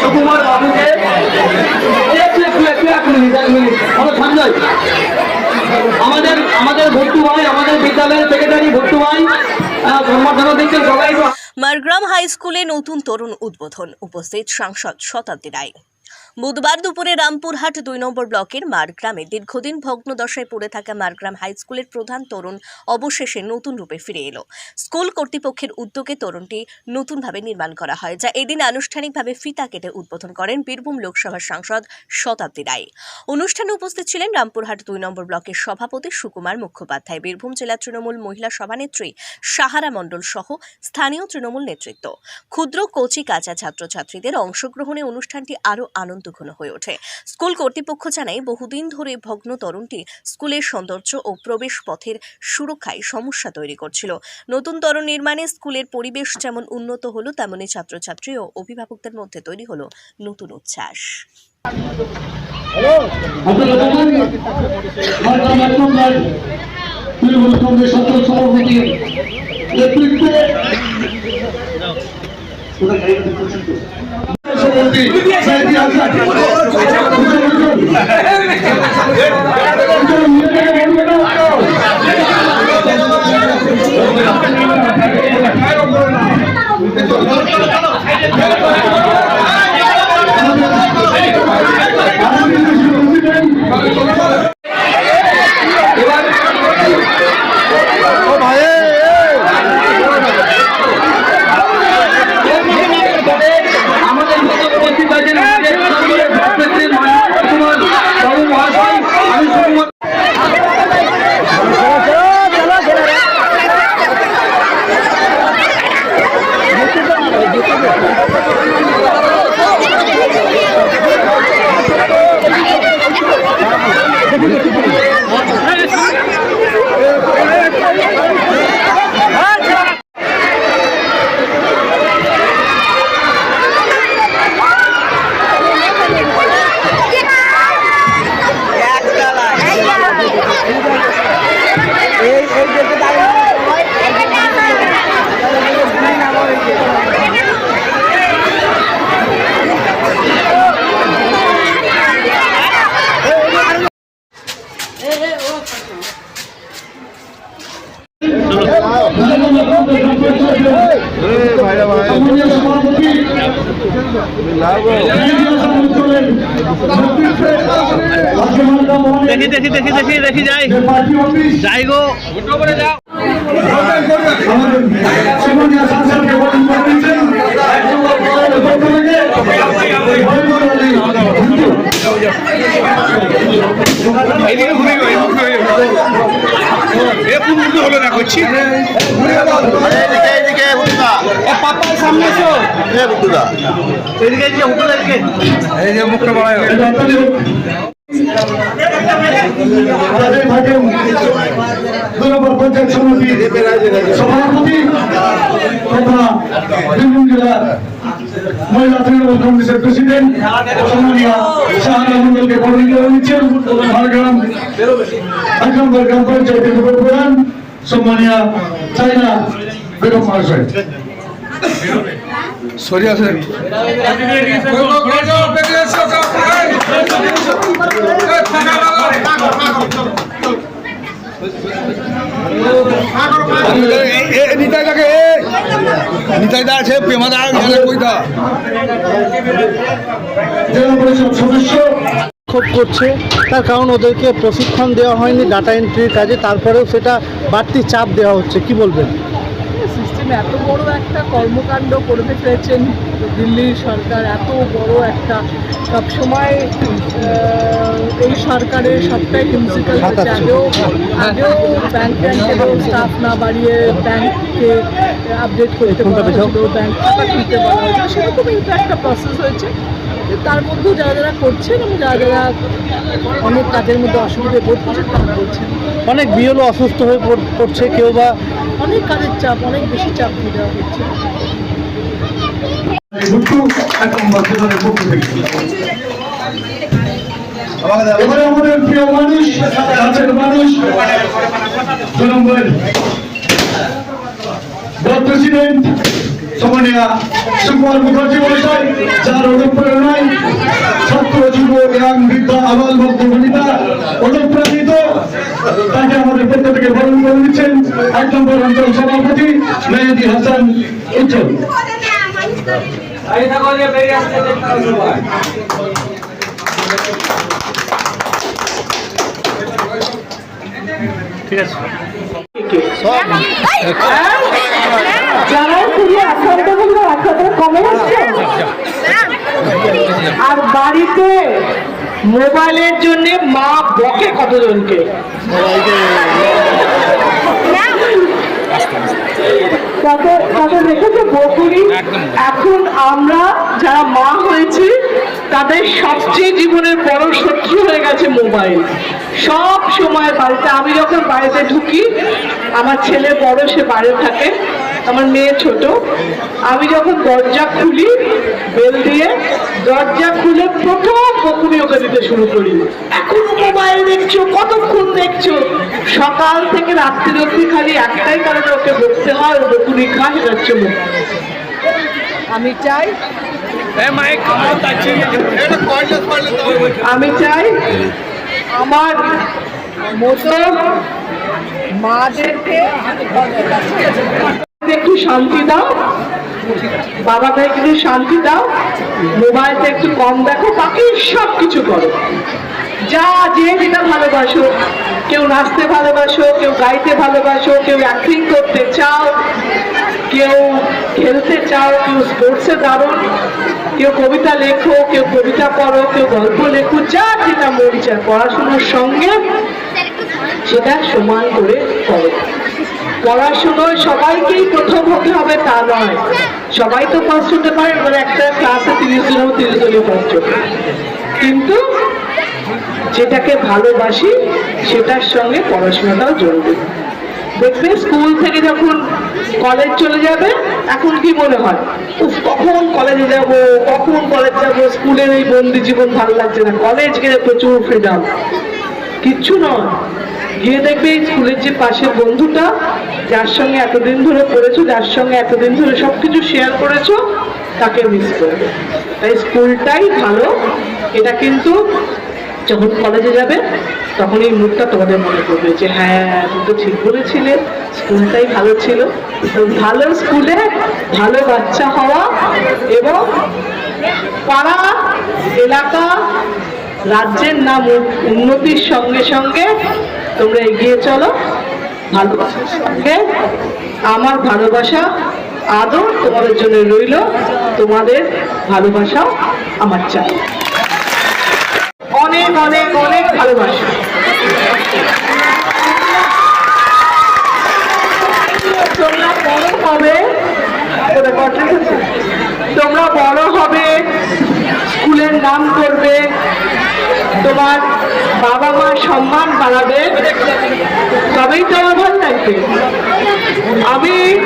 সুকুমার বাবুকে। আমাদের আমাদের ভট্টু ভাই, আমাদের বিদ্যালয়ের সেক্রেটারি ভট্টু ভাই মারগ্রাম হাই স্কুলে নতুন তরুণ উদ্বোধন। উপস্থিত সাংসদ শতাব্দী রায়। বুধবার দুপুরে রামপুরহাট দুই নম্বর ব্লকের মারগ্রামে দীর্ঘদিন ভগ্নদশায় পড়ে থাকা মারগ্রাম হাই স্কুলের প্রধান তরুণ অবশেষে নতুন রূপে ফিরে এলো। স্কুল কর্তৃপক্ষের উদ্যোগে তরুণটি নতুনভাবে নির্মাণ করা হয়, যা এদিন আনুষ্ঠানিকভাবে ফিতা কেটে উদ্বোধন করেন বীরভূম লোকসভার সাংসদ শতাব্দী রায়। অনুষ্ঠানে উপস্থিত ছিলেন রামপুরহাট দুই নম্বর ব্লকের সভাপতি সুকুমার মুখোপাধ্যায়, বীরভূম জেলা তৃণমূল মহিলা সভানেত্রী সাহারা মণ্ডল সহ স্থানীয় তৃণমূল নেতৃত্ব। ক্ষুদ্র কচি কাঁচা ছাত্রছাত্রীদের অংশগ্রহণে অনুষ্ঠানটি আরও আনন্দঘন হয়ে ওঠে স্কুল কর্তৃপক্ষ জানায় বহুদিন ধরে ভগ্ন তরুণটি স্কুলের সৌন্দর্য ও প্রবেশ পথের সুরক্ষায় সমস্যা তৈরি করছিল নতুন তরুণ নির্মাণে স্কুলের পরিবেশ যেমন উন্নত হলো তেমনি ছাত্রছাত্রী ও অভিভাবকদের মধ্যে তৈরি হলো নতুন উচ্ছ্বাস তৃণমূল কংগ্রেস সদস্য সভাপতির নেতৃত্বে সভাপতি সাইদি আজাদ এবার আমাদের মতো উপস্থিত আছেন আমাদের সকলের ভারপ্রেসিডেন্ট মাননীয় সুকুমার বাবু মহাশয় আমি সুকুমার সম্মানীয় সভাপতি দেখি দেখি দেখি দেখি দেখি যাই। যাই গো। থেকে এদিকে ঘুরে এ মুখে হলো না করছি? এদিকে হুটুদা পাপার সামনে এসো। এ হুটুদা এদিকে এদিকে হুটো এদিকে এই যে মুখটা বড় আমাদের থাকেন দুই নম্বর পঞ্চায়েত সমিতির সভাপতি তথা বীরভূম জেলার মহিলা তৃণমূল কংগ্রেসের প্রেসিডেন্ট সম্মানীয় শাহানা মন্ডলকে বরণ নিচ্ছেন ঝাড়গ্রাম এক নম্বর গ্রাম পঞ্চায়েতের উপপ্রধান সম্মানীয় চাইনা মহাশয় সরি আছে করছে। তার কারণ ওদেরকে প্রশিক্ষণ দেওয়া হয়নি ডাটা এন্ট্রির কাজে। তারপরেও সেটা বাড়তি চাপ দেওয়া হচ্ছে। কি বলবেন? এত বড় একটা কর্মকাণ্ড করতে পেরেছেন দিল্লির সরকার এত বড় একটা সবসময় এই সরকারের সবটাই প্রিন্সিপাল হচ্ছে আগেও আগেও ব্যাংক ব্যাংকেরও স্টাফ না বাড়িয়ে ব্যাংককে আপডেট করতে বলা হয়েছিল ব্যাংক খাতা খুলতে বলা হয়েছিল সেরকমই একটা প্রসেস হয়েছে। তার মধ্যেও যারা যারা করছেন এবং যারা যারা অনেক কাজের মধ্যে অসুবিধে বোধ করছেন তারা বলছেন। অনেক বিএলও অসুস্থ হয়ে পড়- পড়ছে কেউ বা অনেক কাজের চাপ অনেক বেশি চাপ দিয়ে দেওয়া হচ্ছে। আমাদের প্রিয় মানুষ প্রেসিডেন্ট সুকুমার মুখার্জি মহাশয়, যার অনুপ্রেরণায় ছাত্র এবং বৃদ্ধ আবাল ভক্ত বনিতা অনুপ্রাণিত। তাকে আমাদের পক্ষ থেকে বরণ করে দিচ্ছেন এক নম্বর অঞ্চল সভাপতি মেহেদি হাসান উজ্জ্বল। যারা খুবই আক্রান্ত হলো আক্রান্ত কমে আর বাড়িতে মোবাইলের জন্য মা বকে কতজনকে? তাতে দেখেছ বকুড়ি এখন আমরা যারা মা হয়েছি তাদের সবচেয়ে জীবনের বড় শত্রু হয়ে গেছে মোবাইল। সব সময় বাড়িতে আমি যখন বাড়িতে ঢুকি আমার ছেলে বড় সে বাইরে থাকে আমার মেয়ে ছোট আমি যখন দরজা খুলি বেল দিয়ে দরজা খুলে প্রথম বকুনি ওকে দিতে শুরু করি। এখন মোবাইল দেখছ কতক্ষণ দেখছ? সকাল থেকে রাত্রি অব্দি খালি একটাই কারণে ওকে বকতে হয় ও বকুনি খায় সেটা হচ্ছে মুখ। আমি চাই আমি চাই আমার মতো মাদেরকে একটু শান্তি দাও। বাবা বাবাকে একটু শান্তি দাও। মোবাইলটা একটু কম দেখো, বাকি সব কিছু করো। যা যে যেটা ভালোবাসো, কেউ নাচতে ভালোবাসো, কেউ গাইতে ভালোবাসো, কেউ অ্যাক্টিং করতে চাও কেউ খেলতে চাও, কেউ স্পোর্টসে দারুণ, কেউ কবিতা লেখো, কেউ কবিতা পড়ো, কেউ গল্প লেখো, যা যেটা মন চায়, পড়াশোনার সঙ্গে সেটা সমান করে করো। পড়াশোনায় সবাইকেই প্রথম হতে হবে, তা নয়। সবাই তো ফার্স্ট হতে পারে, এবার একটা ক্লাসে তিরিশ জন তিরিশ জনই ফার্স্ট হবে কিন্তু যেটাকে ভালোবাসি, সেটার সঙ্গে পড়াশোনাটাও জরুরি। দেখবে স্কুল থেকে যখন কলেজ চলে যাবে এখন কি মনে হয়? উফ, কখন কলেজে যাব কখন কলেজ যাব স্কুলের এই বন্দি জীবন ভালো লাগছে না কলেজ গেলে প্রচুর ফ্রিডম কিচ্ছু নয়। গিয়ে দেখবে এই স্কুলের যে পাশের বন্ধুটা যার সঙ্গে এতদিন ধরে পড়েছো যার সঙ্গে এতদিন ধরে সবকিছু শেয়ার করেছ তাকে মিস করবে। তাই স্কুলটাই ভালো। এটা কিন্তু যখন কলেজে যাবে তখন এই মুখটা তোমাদের মনে করবে যে হ্যাঁ তুমি তো ঠিক বলেছিলে, স্কুলটাই ভালো ছিল। ভালো স্কুলে ভালো বাচ্চা হওয়া এবং পাড়া, এলাকা, রাজ্যের নাম উন্নতির সঙ্গে সঙ্গে তোমরা এগিয়ে চলো। ভালোবাসার সঙ্গে আমার ভালোবাসা আদর তোমাদের জন্য রইল। তোমাদের ভালোবাসাও আমার চাই। অনেক অনেক অনেক ভালোবাসা। তোমরা বড় হবে। তোমরা বড় হবে, স্কুলের নাম করবে, তোমার বাবা মা সম্মান বাড়াবে, তবেই তো আমার ভালো লাগবে। আমি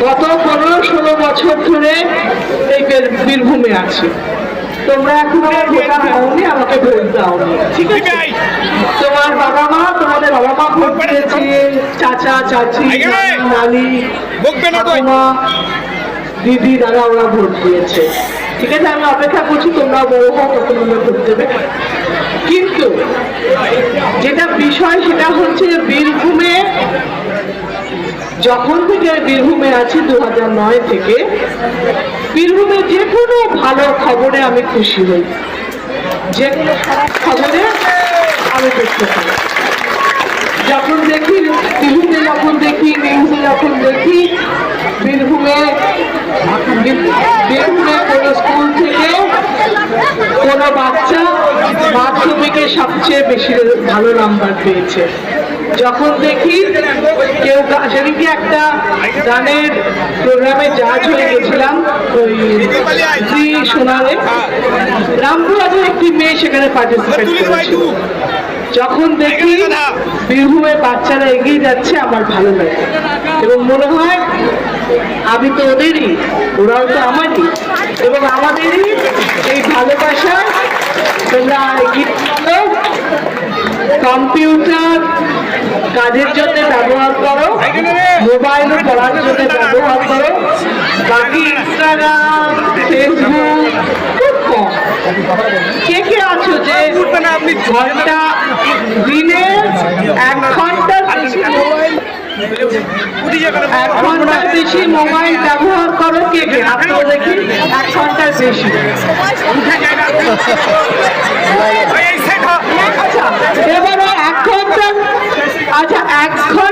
গত পনেরো, ষোলো বছর ধরে এই বীর- বীরভূমে আছি। তোমরা এখনও ভোটার হওনি আমাকে ভোট দাওনি। ঠিক আছে? তোমার বাবা মা তোমাদের বাবা মা ভোট দিয়েছে চাচা চাচি। নানি। দিদি দাদা ওরা ভোট দিয়েছে। ঠিক আছে আমি অপেক্ষা করছি তোমরা বড় হও তখন তোমরা ভোট দেবে। কিন্তু যেটা বিষয় সেটা হচ্ছে বীরভূমে যখন থেকে বীরভূমে আছি দু হাজার নয় থেকে বীরভূমে যে কোনো ভালো খবরে আমি খুশি হই। যে কোনো খারাপ খবরে আমি দেখতে পাই। যখন দেখি টিভিতে যখন দেখি, নিউজে যখন দেখি, বীরভূমে বীরভূমে কোনো স্কুল থেকে কোনো বাচ্চা মাধ্যমিকে সবচেয়ে বেশি ভালো নাম্বার পেয়েছে। যখন দেখি কেউ সেদিনকে একটা গানের প্রোগ্রামে জাজ হয়ে গেছিলাম ওই সোনারে। রামপুরাজের একটি মেয়ে সেখানে পার্টিসিপেট করেছিল যখন দেখি বীরভূমের বাচ্চারা এগিয়ে যাচ্ছে আমার ভালো লাগে। এবং মনে হয় আমি তো ওদেরই ওরাও তো আমারই। এবং আমাদেরই এই ভালোবাসা তোমরা কম্পিউটার কাজের জন্য ব্যবহার করো মোবাইল পড়ার জন্য ব্যবহার করো বাকি ইনস্টাগ্রাম ফেসবুক খুব কে কে আছো যে ঘণ্টা দিনে এক ঘণ্টা এক ঘণ্টার বেশি মোবাইল ব্যবহার করো কে কে? আপনারা দেখি এক ঘণ্টার বেশি। আচ্ছা, এবার আচ্ছা এক ঘণ্টা